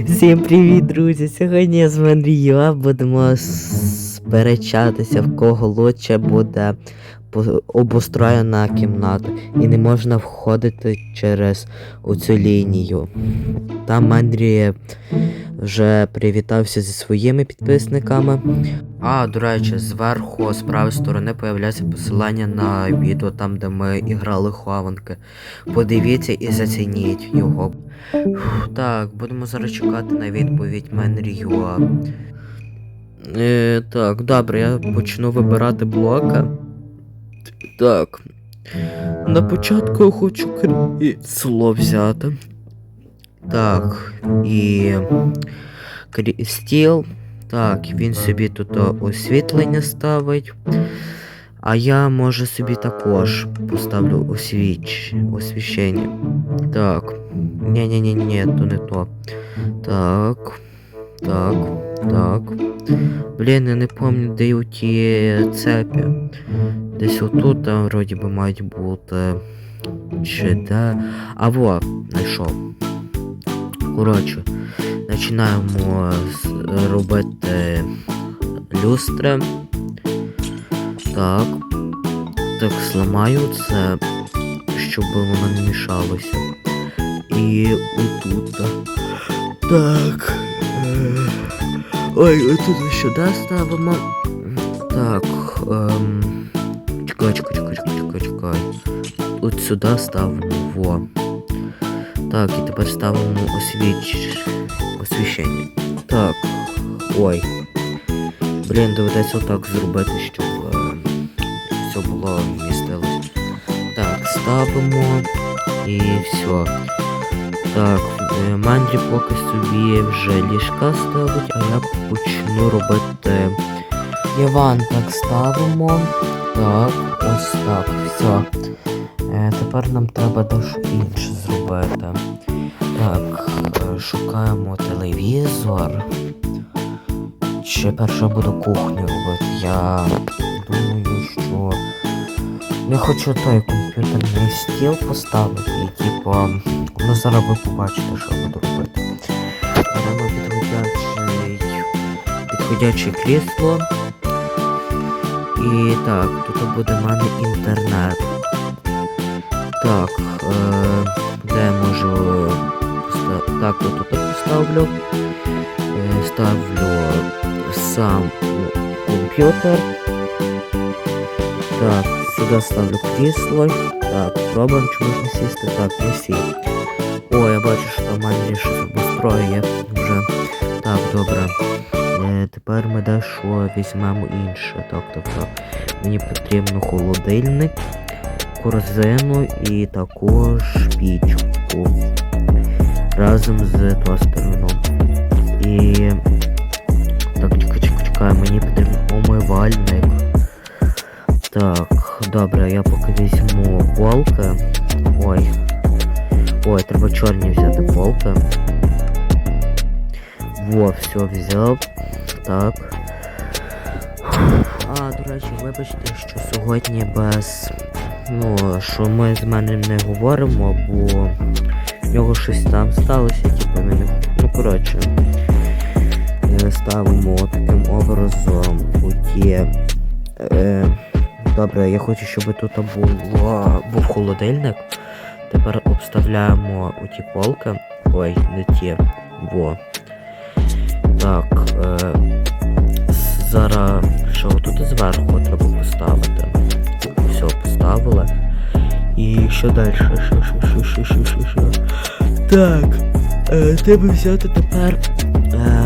Всім привіт, друзі! Сьогодні я з Мандрія будемо сперечатися, в кого лучше буде обустроєна кімната. І не можна входити через оцю лінію. Там Мандрій вже привітався зі своїми підписниками. А, до речі, зверху з правої сторони появляється посилання на відео там, де ми іграли хованки. Подивіться і зацініть його. Фух, Так, будемо зараз чекати на відповідь Менріюа. Е, так, добре, я почну вибирати блока. Так. На початку я хочу крісло взяти. Так, і крі- стіл. Так, він собі тут о, освітлення ставить. А я може собі також поставлю освіч... освіщення. Так. Ні-ні-ні-ні, то не то. Так. Так. Так. Блін, я не пам'ятаю, де у ті цепі. Десь отут там вроді би мають бути. Чи де. А во, знайшов. Коротше, починаємо робити люстри. Так. Так, зламаю це, щоб воно не мішалося. І отут. Так. е, Ой, отут сюди ставимо. Так. Ем... Чекай, чекай, чекай, чекай, чекай, чекай. От сюди ставимо во. Так, і тепер ставимо освіч... освіщення. Так. Ой. Блін, доведеться отак зробити, щоб е, все було вмістилось. Так, ставимо і все. Так, е, Мандрі поки собі вже ліжка ставить, а я почну робити. Іван так ставимо. Так, ось так, все. Е, тепер нам треба дещо інше зробити. Так, е, шукаємо телевізор. Ще перше буду кухню робити. Я я хочу той комп'ютерний стіл поставити і типу. Ну зараз ви побачите, що я буду робити. Беремо підходяче крісло. І так, тут буде в мене інтернет. Так, е, де я можу поста- Так, от тут поставлю. Е, ставлю сам комп'ютер. Так, сюди крісло. Так, пробуємо, чи можна сісти. Так, не сів. О, я бачу, що там щось обустроює вже. Так, добре. Е, тепер ми дещо візьмемо інше. Так, так. Мені потрібно холодильник, корзину і також пічку. Разом з тостером. І. Так, чекай, чекай, чекай, мені потрібен омивальник. Так, добре, я поки візьму полки. Ой. Ой, треба чорні взяти полки. Во, все взяв. Так. А, до речі, вибачте, що сьогодні без. Ну, що ми з мене не говоримо, бо в нього щось там сталося, типу, ми не. Ну, коротше. Ставимо таким образом у ті. Е, добре, я хочу, щоб тут було, був холодильник. Тепер обставляємо у ті полки. Ой, не ті. Во. Так. Е, зараз що тут зверху треба поставити. Все, поставили. І що далі? Що, що, що, що, що, що, що? Так. Е, треба взяти тепер. Ем,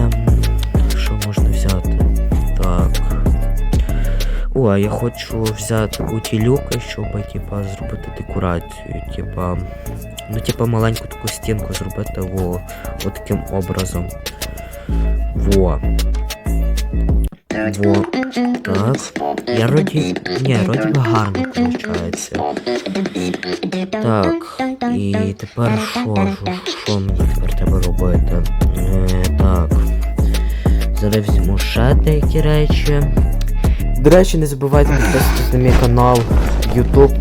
О, а я хочу взяти у ті люки, щоб типа зробити декорацію. Типа. Ну, типа маленьку таку стінку зробити во, от таким образом. Во. Во. Так. Я вроді. Ні, вроді би гарно виходить. Так. І тепер? Що, що мені тепер треба робити? Е, так. Зараз візьму ще деякі речі. До речі, не забувайте підписуватися на мій канал YouTube,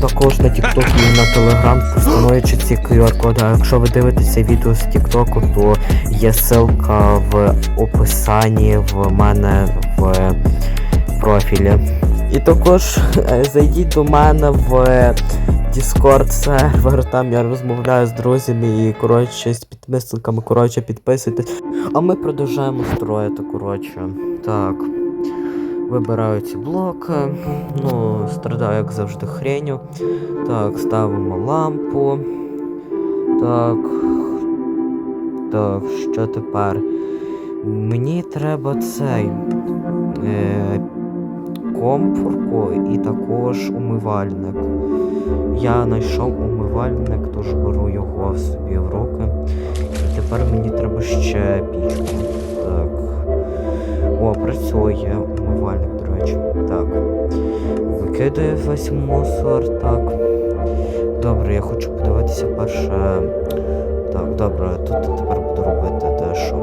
також на TikTok і на Telegram, встановлюючи ці QR-коди. А якщо ви дивитеся відео з TikTok, то є ссылка в описанні в мене в профілі. І також е, зайдіть до мене в Discord сервер, там я розмовляю з друзями і коротше з підписниками, коротше, підписуйтесь. А ми продовжуємо строїти, коротше. Так. Вибираю ці блоки. Ну, страдаю, як завжди, хреню. Так, ставимо лампу. Так. Так, що тепер? Мені треба цей. Е, комфорку і також умивальник. Я знайшов умивальник, тож беру його собі в руки. І тепер мені треба ще пічку. Так. О, працює умивальник, до речі. Так. Викидаю весь мусор, так. Добре, я хочу подивитися перше. Так, добре, тут тепер буду робити дещо.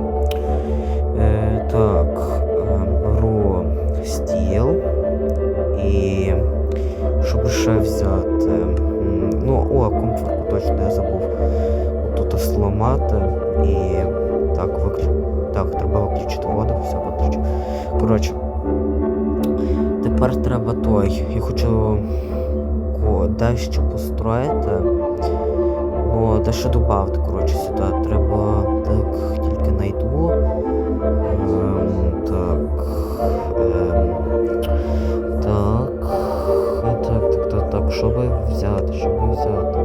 Е, так, е, беру стіл і щоб ще взяти. Ну, о, комфорт точно я забув. Тут зламати і так, виключ... так, треба виключити воду, все виключу. Коротше. Тепер треба той. Я хочу дещо построїти. Ну, дещо додати, коротше, сюди. Треба так, тільки найду. Ем, так. Ем, так. Так, так, так, так. Що би взяти? Що би взяти?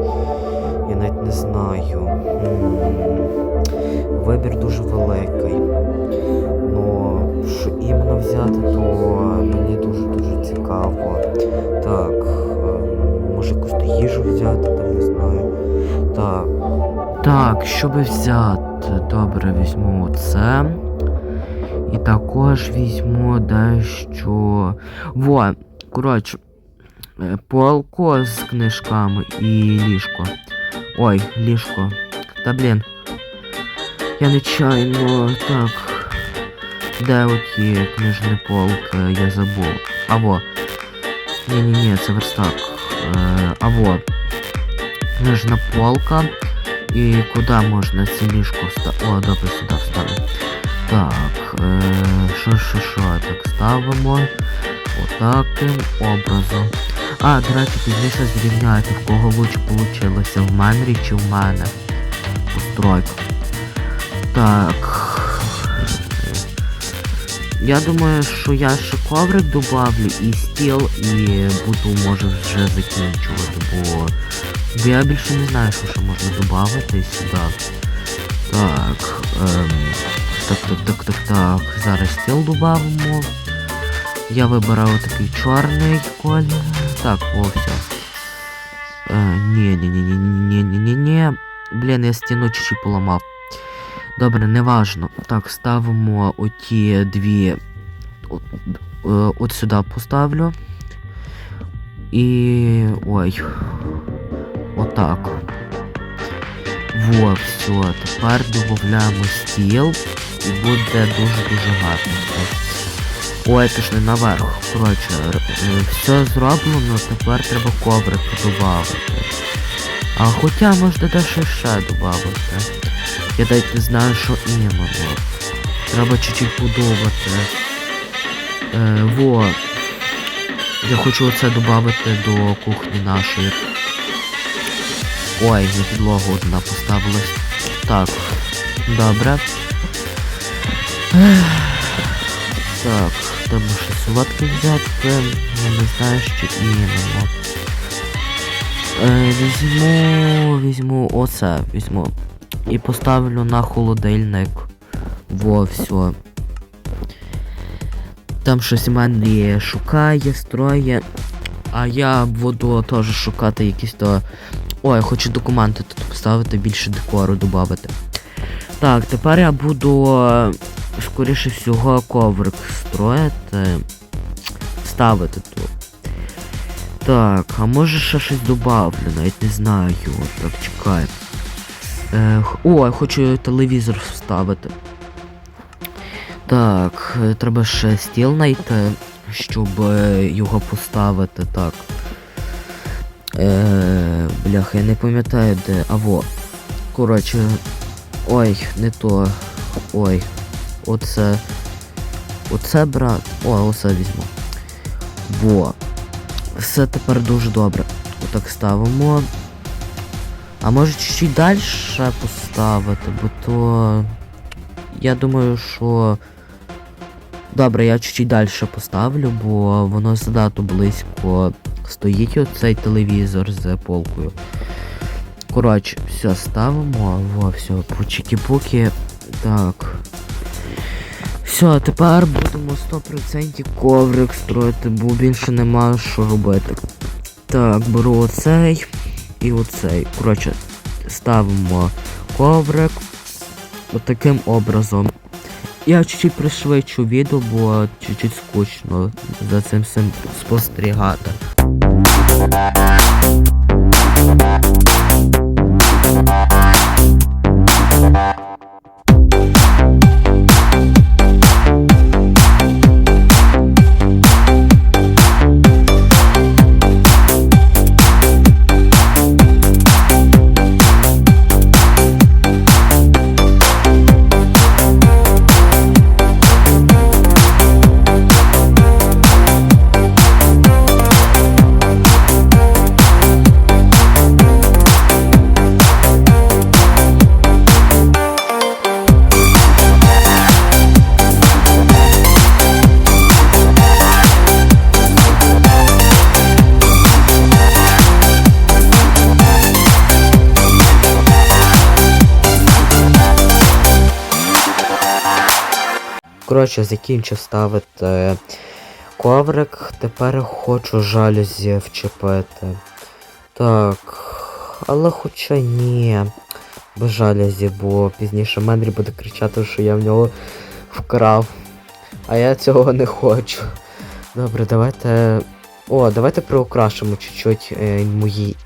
Я навіть не знаю. Вибір дуже великий. Ну, що іменно взяти, то цікаво. Так, ем, може якусь їжу взяти, там не знаю. Так. Так, щоб взяти, добре, візьму це. І також візьму дещо. Во, коротше, е, полко з книжками і ліжко. Ой, ліжко. Та блін. Я нечайно так. Де оті книжні полки, я забув. А во. Ні-ні-ні, це верстак. Е, а во. Книжна полка. І куди можна ліжко вставити? О, добре, сюди вставимо. Так, е, що, що, що, так ставимо. Отаким образом. А, до речі, пізніше зрівняйте, в кого лучше вийшло, в мене чи в мене. Постройка. Так. Я думаю, що я ще коврик добавлю і стіл, і буду може вже закінчувати, бо, бо я більше не знаю, що ще можна додати сюди. Так. Ем, так, так, так, так, так. Зараз стіл додамо. Я вибираю такий чорний колір. Так, о, все. Е, ні, ні, ні, ні, ні, ні, ні, ні. Блін, я стіну чуть-чуть поламав. Добре, неважно. Так, ставимо оті дві. От, е, от сюди поставлю. І. ой. Отак. Во, все. Тепер додаємо стіл. І буде дуже-дуже гарно. Ой, це ж не наверх. Коротше, е, все зроблено, тепер треба коврик додати. А хоча можна дещо ще додати. Я навіть не знаю, що іменно. Треба чуть-чуть подумати. Е, во. Я хочу оце додати до кухні нашої. Ой, на підлогу одна поставилась. Так. Добре. Так, треба ще солодке взяти. Я не знаю, що іменно. Е, візьму, візьму оце, візьму. І поставлю на холодильник. Во, все. Там щось мене шукає, строє. А я буду теж шукати якісь то. Ой, я хочу документи тут поставити, більше декору додати. Так, тепер я буду, е, скоріше всього, коврик строїти. Ставити тут. Так, а може ще щось добавлю, навіть не знаю. Так, чекай. О, я хочу телевізор вставити. Так, треба ще стіл знайти. щоб його поставити так. Е, бляха, я не пам'ятаю де. А во. Коротше. Ой, не то. Ой. Оце. Оце брат. О, оце візьму. Во. Все тепер дуже добре. Отак ставимо. А може чуть-чуть далі поставити, бо то. Я думаю, що. Добре, я чуть-чуть далі поставлю, бо воно занадто близько стоїть оцей телевізор з полкою. Коротше, все, ставимо. Во, все, по чікі-пуки. Так. Все, тепер будемо 100% коврик строїти, бо більше нема що робити. Так, беру оцей і оцей. Коротше, ставимо коврик отаким образом. Я чуть-чуть пришвидшу відео, бо чуть-чуть скучно за цим всім спостерігати. Коротше, закінчив ставити коврик, тепер хочу жалюзі вчепити. Так. Але хоча ні. Без жалюзі, бо пізніше Менрі буде кричати, що я в нього вкрав. А я цього не хочу. Добре, давайте. О, давайте приукрашимо чуть-чуть е, мої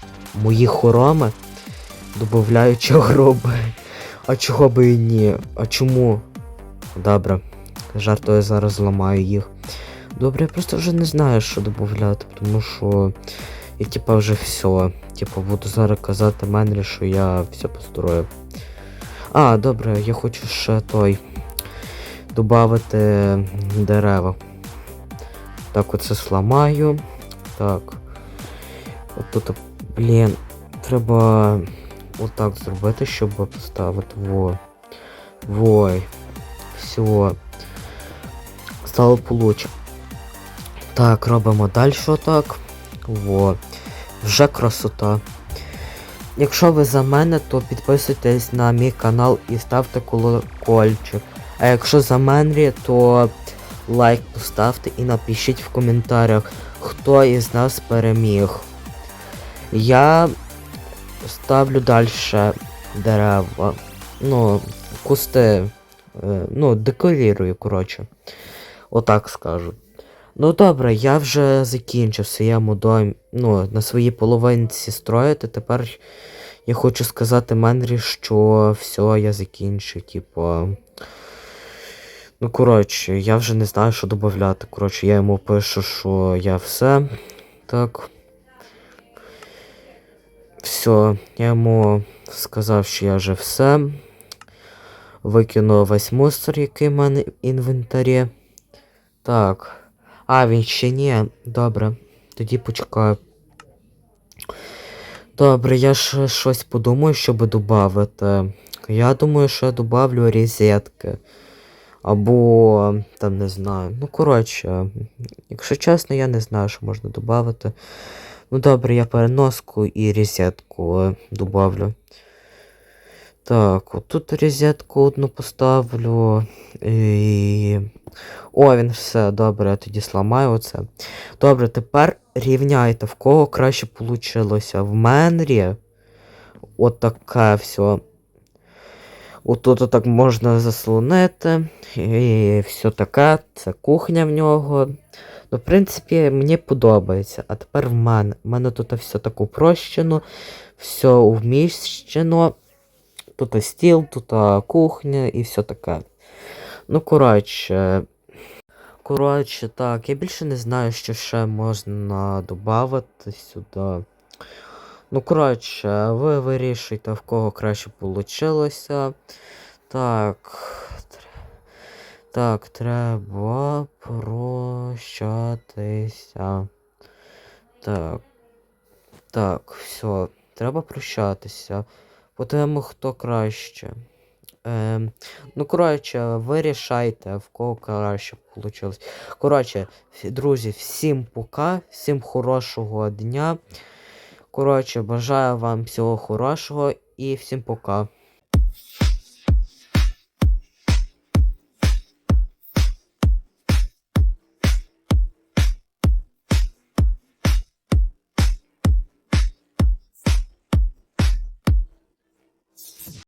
мої хороми, додаючи гроби. А чого би і ні? А чому? Добре. Жартую, зараз зламаю їх. Добре, я просто вже не знаю, що додати, тому що я типа вже все. Типа буду зараз казати Менрі, що я все построїв. А, добре, я хочу ще той додати дерева. Так, оце сламаю. Так. От тут, блін, треба отак зробити, щоб поставити. Во. Вой. Все. Стало получше. Так, робимо далі отак. Во. Вже красота. Якщо ви за мене, то підписуйтесь на мій канал і ставте колокольчик. А якщо за Менрі, то лайк поставте і напишіть в коментарях, хто із нас переміг. Я ставлю далі дерева. Ну, кусти. е, Ну, декорірую, коротше. Отак скажу. Ну добре, я вже закінчив своєму домі, ну, на своїй половинці строїти. Тепер я хочу сказати Менрі, що все, я закінчив, типу. Ну, коротше, я вже не знаю, що додати. Коротше, я йому пишу, що я все. Так. Все, я йому сказав, що я вже все. Викину весь мусор, який в мене в інвентарі. Так. А, він ще ні. Добре. Тоді почекаю. Добре, я ще щось подумаю, щоб додати. Я думаю, що я добавлю розетки. Або там не знаю. Ну, коротше, якщо чесно, я не знаю, що можна додати. Ну добре, я переноску і розетку добавлю. Так, отут розетку одну поставлю. І... О, він все, добре, я тоді сламаю оце. Добре, тепер рівняйте, в кого краще вийшло. В Менрі. Отаке все. Отут так можна заслонити. І все таке. Це кухня в нього. Ну, в принципі, мені подобається. А тепер в мене. У мене тут все так упрощено, все вміщено. Тут стіл, тут кухня і все таке. Ну, коротше. Коротше, так, я більше не знаю, що ще можна додати сюди. Ну, коротше, ви вирішуйте, в кого краще вийшло. Так. Так, треба прощатися. Так. Так, все, треба прощатися. Подивимо, хто краще. Е, ну, коротше, ви рішайте, в кого краще вийшло. Коротше, друзі, всім пока, всім хорошого дня. Коротше, бажаю вам всього хорошого і всім пока.